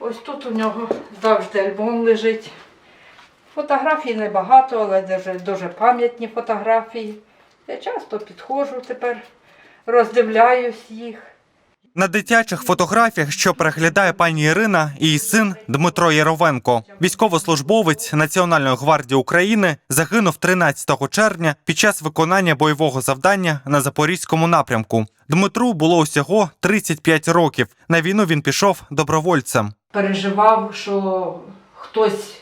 Ось тут у нього завжди альбом лежить. Фотографій небагато, але дуже, дуже пам'ятні фотографії. Я часто підходжу тепер, роздивляюсь їх. На дитячих фотографіях, що переглядає пані Ірина, її син Дмитро Яровенко, військовослужбовець Національної гвардії України, загинув 13 червня під час виконання бойового завдання на запорізькому напрямку. Дмитру було усього 35 років. На війну він пішов добровольцем. Переживав, що хтось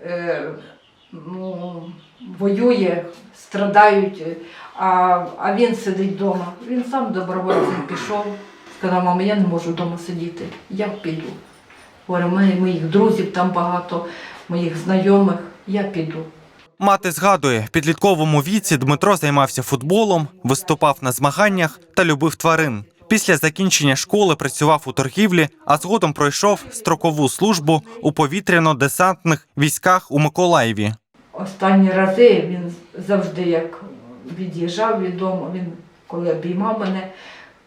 е, ну, воює, страдають, е, а, а він сидить вдома. Він сам добровольцем пішов. Сказав, мама, я не можу вдома сидіти, я піду. Говорю, «Ми- моїх друзів там багато, моїх знайомих, я піду. Мати згадує, в підлітковому віці Дмитро займався футболом, виступав на змаганнях та любив тварин. Після закінчення школи працював у торгівлі, а згодом пройшов строкову службу у повітряно-десантних військах у Миколаєві. Останні рази він завжди як від'їжджав від дому, він коли обіймав мене,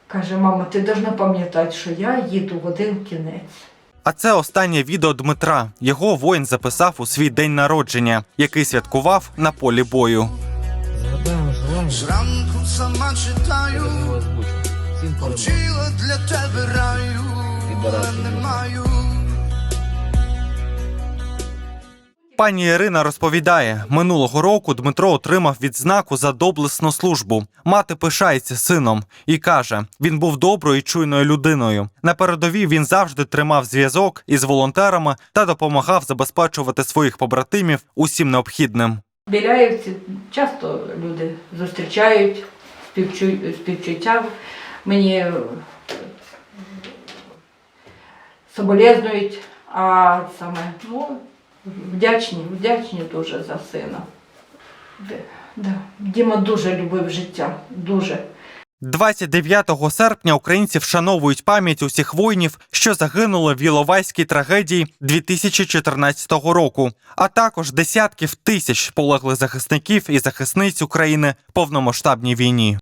каже, мама, ти повинна пам'ятати, що я їду в один кінець. А це останнє відео Дмитра. Його воїн записав у свій день народження, який святкував на полі бою. Зранку сама читаю, вчила для тебе раю, але не маю. Пані Ірина розповідає, минулого року Дмитро отримав відзнаку за доблесну службу. Мати пишається сином і каже, він був доброю і чуйною людиною. На передовій він завжди тримав зв'язок із волонтерами та допомагав забезпечувати своїх побратимів усім необхідним. Біляївці часто люди зустрічають співчу... співчуття. Мені е, соболезнують, а саме ну, вдячні, вдячні дуже за сина. Діма дуже любив життя, дуже. 29 серпня українці вшановують пам'ять усіх воїнів, що загинули в Іловайській трагедії 2014 року, а також десятків тисяч полеглих захисників і захисниць України в повномасштабній війні.